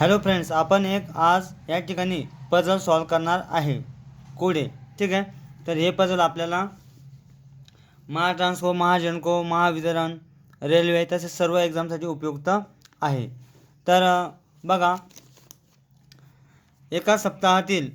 Hello friends आपण एक आज या ठिकाणी पजल सॉल्व करणार आहे. कोडे ठीक आहे? तर हे पजल आपल्याला महाट्रान्सको महाजनको महावितरण रेल्वे तसेच सर्व एक्झामसाठी उपयुक्त आहे. तर बघा एका सप्ताहातील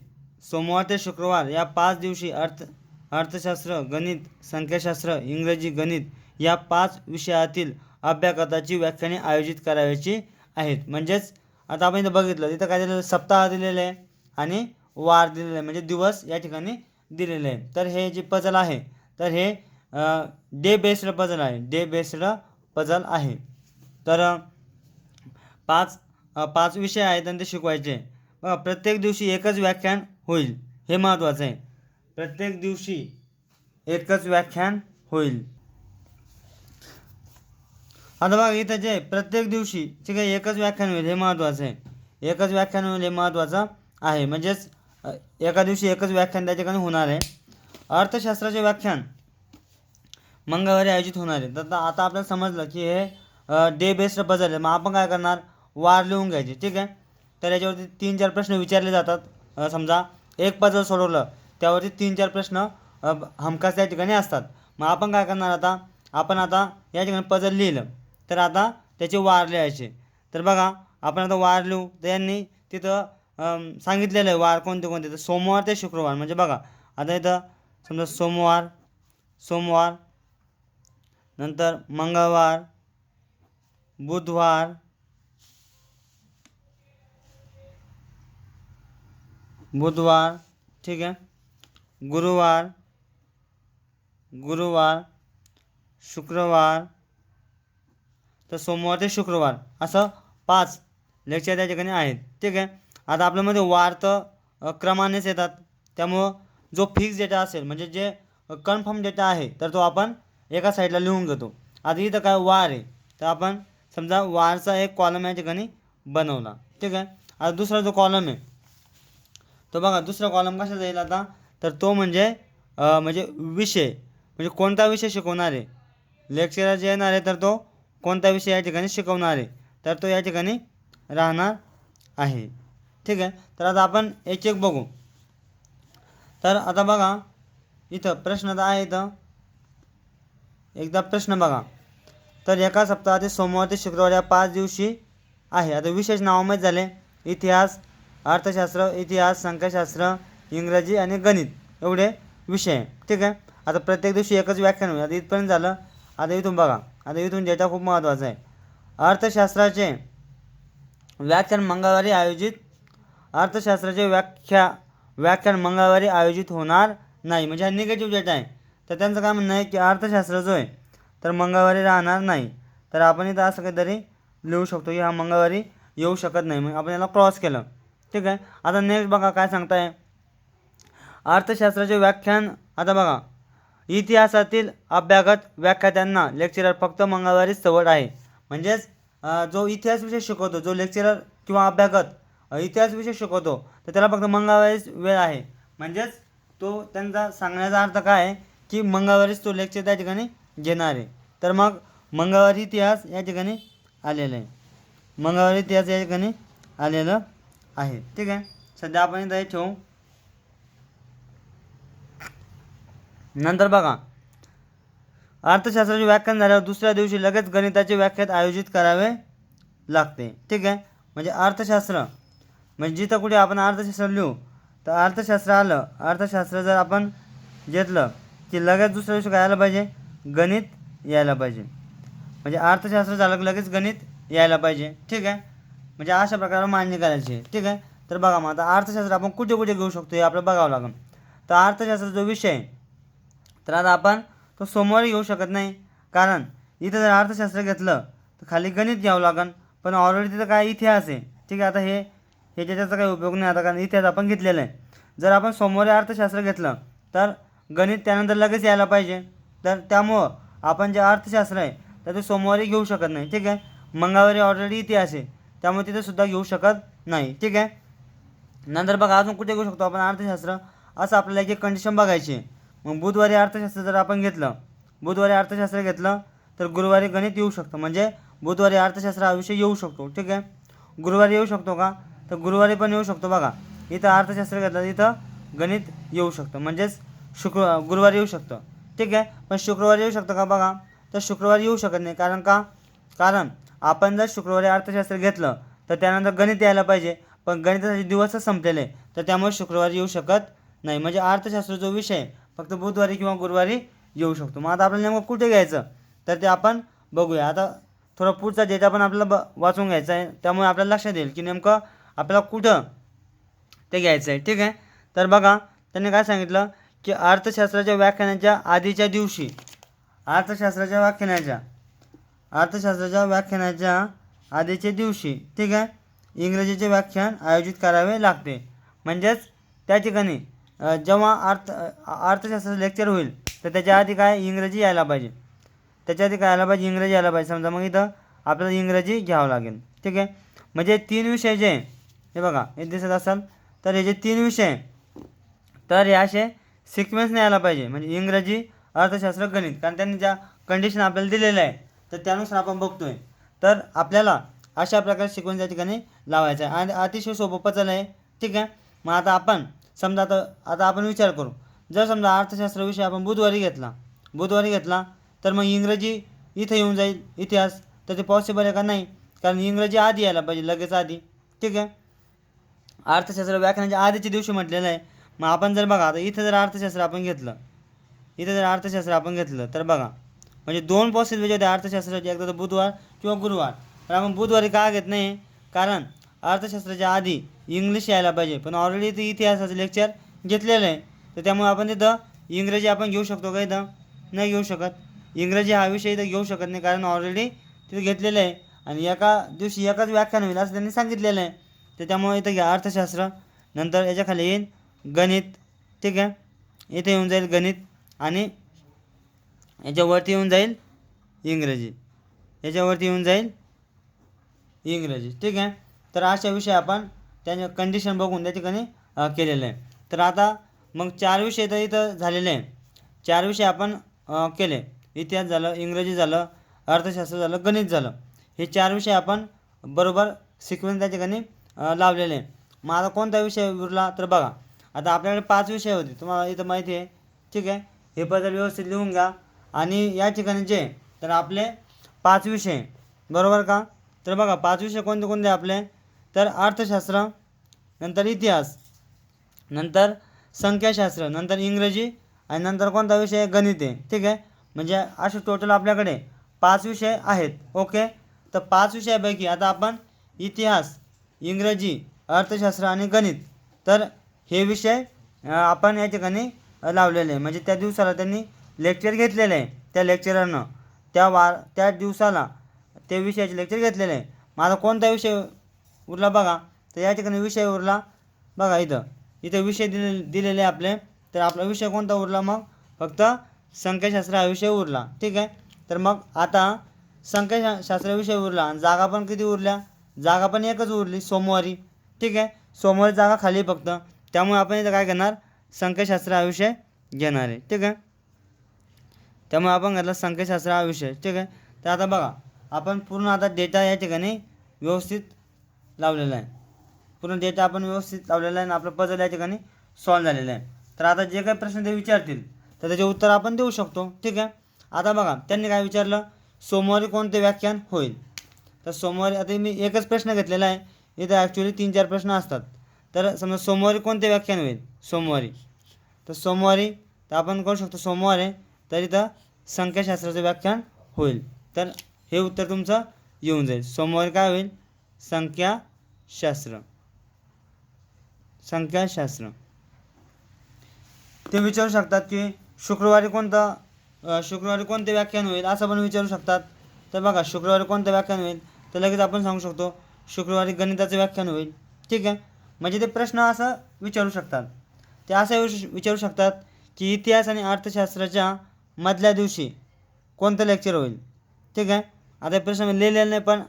सोमवार ते शुक्रवार या पाच दिवशी अर्थ अर्थशास्त्र गणित संख्याशास्त्र इंग्रजी गणित या पाच विषयातील अभ्यागताची व्याख्याने आयोजित करायची आहेत. म्हणजेच आता आपण इथं बघितलं तिथं काय दिलेलं सप्ताह दिलेलं आहे आणि वार दिलेलं आहे म्हणजे दिवस या ठिकाणी दिलेले आहे. तर हे जे पजल आहे तर हे डे बेस्ड पजल आहे. डे बेस्ड पजल आहे. तर पाच पाच विषय आहेत आणि ते शिकवायचे. बघा प्रत्येक दिवशी एकच व्याख्यान होईल हे महत्त्वाचं आहे. प्रत्येक दिवशी एकच व्याख्यान होईल. आता बघा इथं जे प्रत्येक दिवशी ठीक आहे एकच व्याख्यान होईल हे महत्त्वाचं आहे. एकच व्याख्यान होईल हे महत्त्वाचं आहे. म्हणजेच एका दिवशी एकच व्याख्यान त्या ठिकाणी होणार आहे. अर्थशास्त्राचे व्याख्यान मंगळवारी आयोजित होणार आहे. तर आता आपल्याला समजलं की हे डे बेस्ड पझल आहे. मग आपण काय करणार? वार लिहून घ्यायचे. ठीक आहे? तर याच्यावरती तीन चार प्रश्न विचारले जातात. समजा एक पजल सोडवलं त्यावरती तीन चार प्रश्न हमखास त्या ठिकाणी असतात. मग आपण काय करणार आता? आपण आता या ठिकाणी पजल लिहिलं. तर आता त्याचे वार लिहायचे तर बघा आपण आता वार लिहू. तर यांनी तिथं सांगितलेलं आहे वार कोणते कोणते. तर सोमवार ते शुक्रवार. म्हणजे बघा आता इथं समजा सोमवार सोमवार नंतर मंगळवार बुधवार बुधवार ठीक आहे. गुरुवार गुरुवार शुक्रवार तर सोमवार ते शुक्रवार असं पाच लेक्चर त्या ठिकाणी आहेत. ठीक आहे? आता आपल्यामध्ये वार तर क्रमानेच येतात. त्यामुळं जो फिक्स डेटा असेल म्हणजे जे कन्फर्म डेटा आहे तर तो आपण एका साईडला लिहून घेतो. आता इथं काय वार आहे? तर आपण समजा वारचा एक कॉलम या ठिकाणी बनवला. ठीक आहे? आता दुसरा जो कॉलम आहे तो बघा दुसरा कॉलम कसा जाईल आता? तर तो म्हणजे म्हणजे विषय. म्हणजे कोणता विषय शिकवणार आहे? लेक्चरर जे येणार आहे तर तो कोणता विषय या ठिकाणी शिकवणार? आहे तर तो या ठिकाणी राहणार आहे. ठीक आहे? तर आता आपण एक एक बघू. तर आता बघा इथं प्रश्न तर आहे इथं एकदा प्रश्न बघा. तर एका सप्ताहात सोमवार ते शुक्रवार या पाच दिवशी आहे. आता विशेष नावामध्ये झाले. इतिहास अर्थशास्त्र इतिहास संख्याशास्त्र इंग्रजी आणि गणित एवढे विषय. आहे ठीक आहे? आता प्रत्येक दिवशी एकच व्याख्यान होईल. आता इथपर्यंत झालं. आता इथून बघा. आता इथून डेटा खूप महत्त्वाचा आहे. अर्थशास्त्राचे व्याख्यान मंगळवारी आयोजित अर्थशास्त्राचे व्याख्या व्याख्यान मंगळवारी आयोजित होणार नाही. म्हणजे हा निगेटिव्ह डेटा आहे. तर त्यांचं काय म्हणणं आहे की अर्थशास्त्र जो आहे तर मंगळवारी राहणार नाही. तर आपण इथं असं काहीतरी लिहू शकतो की हा मंगळवारी येऊ शकत नाही. मग आपण याला क्रॉस केलं. ठीक आहे? आता नेक्स्ट बघा काय सांगताय. अर्थशास्त्राचे व्याख्यान आता बघा. इतिहासातील अभ्यागत व्याख्यात्यांना लेक्चरर फक्त मंगळवारीच सवड आहे. म्हणजेच जो इतिहास विषय शिकवतो जो लेक्चरर किंवा अभ्यागत इतिहास विषय शिकवतो तर त्याला फक्त मंगळवारीच वेळ आहे. म्हणजेच तो त्यांचा सांगण्याचा अर्थ काय आहे की मंगळवारीच तो लेक्चर त्या ठिकाणी घेणार आहे. तर मग मंगळवारी इतिहास या ठिकाणी आलेला आहे. मंगळवारी इतिहास या ठिकाणी आलेलं आहे. ठीक आहे? सध्या आपण इथं ठेवू. नंतर बघा. अर्थशास्त्राचे व्याख्यान झाल्यावर दुसऱ्या दिवशी लगेच गणिताचे व्याख्यान आयोजित करावे लागते. ठीक आहे? म्हणजे अर्थशास्त्र. म्हणजे जिथं कुठे आपण अर्थशास्त्र लिहू तर अर्थशास्त्र आलं. अर्थशास्त्र जर आपण घेतलं की लगेच दुसऱ्या दिवशी काय यायला पाहिजे? गणित यायला पाहिजे. म्हणजे अर्थशास्त्र झालं की लगेच गणित यायला पाहिजे. ठीक आहे? म्हणजे अशा प्रकारे मान्य करायची. आहे ठीक आहे? तर बघा मग आता अर्थशास्त्र आपण कुठे कुठे घेऊ शकतो हे आपलं बघावं लागेल. तर अर्थशास्त्र जो विषय आहे तर आता आपण तो सोमवारी घेऊ शकत नाही. कारण इथं जर अर्थशास्त्र घेतलं तर खाली गणित घ्यावं लागेल पण ऑलरेडी तिथं काय इतिहास आहे? ठीक आहे आता हे हे ज्याच्याचा काही उपयोग नाही आता कारण इतिहास आपण घेतलेला आहे. जर आपण सोमवारी अर्थशास्त्र घेतलं तर गणित त्यानंतर लगेच यायला पाहिजे. तर त्यामुळं आपण जे अर्थशास्त्र आहे तर ते सोमवारी घेऊ शकत नाही. ठीक आहे? मंगळवारी ऑलरेडी इतिहास आहे. त्यामुळे तिथे सुद्धा घेऊ शकत नाही. ठीक आहे? नंतर बघा अजून कुठे घेऊ शकतो आपण अर्थशास्त्र? असं आपल्याला एक एक कंडिशन बघायची आहे. मग बुधवारी अर्थशास्त्र जर आपण घेतलं बुधवारी अर्थशास्त्र घेतलं तर गुरुवारी गणित येऊ शकतं. म्हणजे बुधवारी अर्थशास्त्र हा विषय येऊ शकतो. ठीक आहे? गुरुवारी येऊ शकतो का? तर गुरुवारी पण येऊ शकतो बघा. इथं अर्थशास्त्र घेतलं तर इथं गणित येऊ शकतं. म्हणजेच शुक्र गुरुवारी येऊ शकतं. ठीक आहे? पण शुक्रवारी येऊ शकतं का बघा? तर शुक्रवारी येऊ शकत नाही. कारण का? कारण आपण जर शुक्रवारी अर्थशास्त्र घेतलं तर त्यानंतर गणित यायला पाहिजे. पण गणिताचे दिवसच संपलेले तर त्यामुळे शुक्रवारी येऊ शकत नाही. म्हणजे अर्थशास्त्र जो विषय फक्त बुधवारी किंवा गुरुवारी येऊ शकतो. मग आता आपल्याला नेमकं कुठे घ्यायचं? तर ते आपण बघूया. आता थोडा पुढचा डेटा पण आपल्याला ब वाचून घ्यायचा आहे. त्यामुळे आपल्याला लक्षात येईल की नेमकं आपल्याला कुठं ते घ्यायचं आहे. ठीक आहे? तर बघा त्यांनी काय सांगितलं की अर्थशास्त्राच्या व्याख्यानाच्या आधीच्या दिवशी अर्थशास्त्राच्या व्याख्यानाच्या अर्थशास्त्राच्या व्याख्यानाच्या आधीच्या दिवशी ठीक आहे इंग्रजीचे व्याख्यान आयोजित करावे लागते. म्हणजेच त्या ठिकाणी जेव्हा अर्थ अर्थशास्त्राचं लेक्चर होईल तर त्याच्या आधी काय? इंग्रजी यायला पाहिजे. त्याच्या आधी काय यायला पाहिजे? इंग्रजी यायला पाहिजे. समजा मग इथं आपल्याला इंग्रजी घ्यावं लागेल. ठीक आहे? म्हणजे तीन विषय जे आहे, हे बघा हे दिसत असाल तर हे जे तीन विषय आहे, तर हे असे सिक्वेन्सने यायला पाहिजे. म्हणजे इंग्रजी अर्थशास्त्र गणित. कारण त्यांनी ज्या कंडिशन आपल्याला दिलेल्या आहे तर त्यानुसार आपण बघतोय. तर आपल्याला अशा प्रकारे सिक्वेन्स या ठिकाणी लावायचं आहे. आणि अतिशय सोपं पचल आहे. ठीक आहे? मग आता आपण समजा आता आता आपण विचार करू. जर समजा अर्थशास्त्र विषय आपण बुधवारी घेतला बुधवारी घेतला तर मग इंग्रजी इथे येऊन जाईल इतिहास. तर ते पॉसिबल आहे का? नाही. कारण इंग्रजी आधी यायला पाहिजे लगेच आधी. ठीक आहे? अर्थशास्त्र व्याख्यानाच्या आधीच्या दिवशी म्हटलेलं आहे. मग आपण जर बघा आता इथं जर अर्थशास्त्र आपण घेतलं इथं जर अर्थशास्त्र आपण घेतलं तर बघा. म्हणजे दोन पॉसिबल होते अर्थशास्त्राचे. एकदा तर बुधवार किंवा गुरुवार. पण आपण बुधवारी का घेत नाही? कारण अर्थशास्त्राच्या आधी इंग्लिश यायला पाहिजे. पण ऑलरेडी ते इतिहासाचं लेक्चर घेतलेलं आहे. तर त्यामुळे आपण तिथं इंग्रजी आपण घेऊ शकतो का इथं? नाही घेऊ शकत. इंग्रजी हा विषय इथं घेऊ शकत नाही कारण ऑलरेडी तिथं घेतलेलं आहे. आणि एका दिवशी एकाच व्याख्यान होईल असं त्यांनी सांगितलेलं आहे. तर त्यामुळे इथं घ्या अर्थशास्त्र. नंतर याच्याखाली येईल गणित. ठीक आहे? इथे येऊन जाईल गणित आणि याच्यावरती येऊन जाईल इंग्रजी. याच्यावरती येऊन जाईल इंग्रजी. ठीक आहे? तर अशा विषय आपण त्याचे कंडिशन बघून त्या ठिकाणी केलेलं. आहे तर आता मग चार विषय तर इथं झालेले आहे चार विषय आपण केले. इतिहास झालं इंग्रजी झालं अर्थशास्त्र झालं गणित झालं. हे चार विषय आपण बरोबर सिक्वेन्स त्या ठिकाणी लावलेले आहे मग आता कोणता विषय उरला तर बघा. आता आपल्याकडे पाच विषय होते. तुम्हाला इथं माहिती आहे. ठीक आहे? हे बदल व्यवस्थित लिहून घ्या. आणि या ठिकाणी जे तर आपले पाच विषय. बरोबर का? तर बघा पाच विषय कोणते कोणते आपले? तर अर्थशास्त्र नंतर इतिहास नंतर संख्याशास्त्र नंतर इंग्रजी आणि नंतर कोणता विषय आहे? गणित आहे. ठीक आहे? म्हणजे असे टोटल आपल्याकडे पाच विषय आहेत. ओके? तर पाच विषयापैकी आता आपण इतिहास इंग्रजी अर्थशास्त्र आणि गणित तर हे विषय आपण या ठिकाणी लावलेले आहे. म्हणजे त्या दिवसाला त्यांनी लेक्चर घेतलेलं आहे त्या लेक्चररनं त्या वार त्या दिवसाला ते विषयाचे लेक्चर घेतलेले आहे. माझा कोणता विषय उरला बघा. तर या ठिकाणी विषय उरला. बघा इथं. इथं विषय दिले दिलेले आपले. तर आपला विषय कोणता उरला मग? फक्त संख्याशास्त्र हा विषय उरला. ठीक आहे? तर मग आता संख्याशास्त्र विषय उरला. आणि जागा पण किती उरल्या? जागा पण एकच उरली. सोमवारी. ठीक आहे? सोमवारी जागा खाली फक्त. त्यामुळे आपण इथं काय घेणार संख्याशास्त्र हा विषय घेणार आहे. ठीक आहे? त्यामुळे आपण घेतला संख्याशास्त्र हा विषय. ठीक आहे? तर आता बघा. आपण पूर्ण आता डेटा या ठिकाणी व्यवस्थित लावलेला आहे. पूर्ण डेटा आपण व्यवस्थित लावलेला आहे आणि आपलं पजल या ठिकाणी सॉल्व झालेलं आहे. तर आता जे काही प्रश्न ते विचारतील तर त्याचे उत्तर आपण देऊ शकतो. ठीक आहे? आता बघा त्यांनी काय विचारलं? सोमवारी कोणते व्याख्यान होईल? तर सोमवारी आता मी एकच प्रश्न घेतलेला आहे. इथं ॲक्च्युली तीन चार प्रश्न असतात. तर समजा सोमवारी कोणते व्याख्यान होईल? सोमवारी. तर सोमवारी तर आपण करू शकतो सोमवार आहे तर इथं संख्याशास्त्राचं व्याख्यान होईल. तर हे उत्तर तुमचं येऊन जाईल. सोमवारी काय होईल? संख्याशास्त्र संख्याशास्त्र ते विचारू शकतात की शुक्रवारी कोणतं शुक्रवारी कोणते व्याख्यान होईल असं पण विचारू शकतात. तर बघा शुक्रवारी कोणतं व्याख्यान होईल? तर लगेच आपण सांगू शकतो शुक्रवारी गणिताचं व्याख्यान होईल. ठीक आहे? म्हणजे ते प्रश्न असं विचारू शकतात. ते असं विचारू शकतात की इतिहास आणि अर्थशास्त्राच्या मधल्या दिवशी कोणतं लेक्चर होईल? ठीक आहे? आता प्रश्न लिहिलेलं नाही पण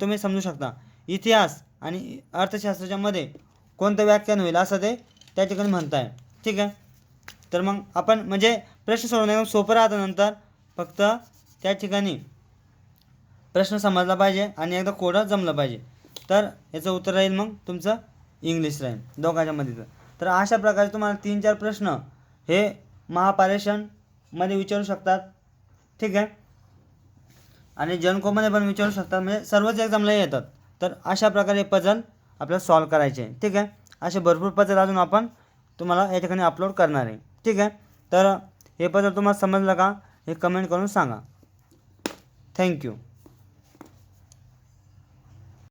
तुम्ही समजू शकता. इतिहास आणि अर्थशास्त्राच्यामध्ये कोणतं व्याख्यान होईल असं ते त्या ठिकाणी म्हणताय. ठीक आहे? तर मग आपण म्हणजे प्रश्न सोडवणं सोपं राहतं नंतर. फक्त त्या ठिकाणी प्रश्न समजला पाहिजे आणि एकदा कोडं जमलं पाहिजे. तर याचं उत्तर राहील मग तुमचं इंग्लिश राहील दोघांच्यामध्ये तर अशा प्रकारे तुम्हाला तीन चार प्रश्न हे महापारेषणमध्ये विचारू शकतात. ठीक आहे? आणि जनकोमध्ये पण विचारू शकतात म्हणजे सर्वच एक्झामला येतात. तर अशा प्रकारे पजल आपल्याला सॉल्व करायचे ठीक आहे? असे भरपूर पजल अजून आपण तुम्हाला या ठिकाणी अपलोड करणार आहे. ठीक आहे? तर हे पजल तुम्हाला समजलं का? हे कमेंट करून सांगा. थँक्यू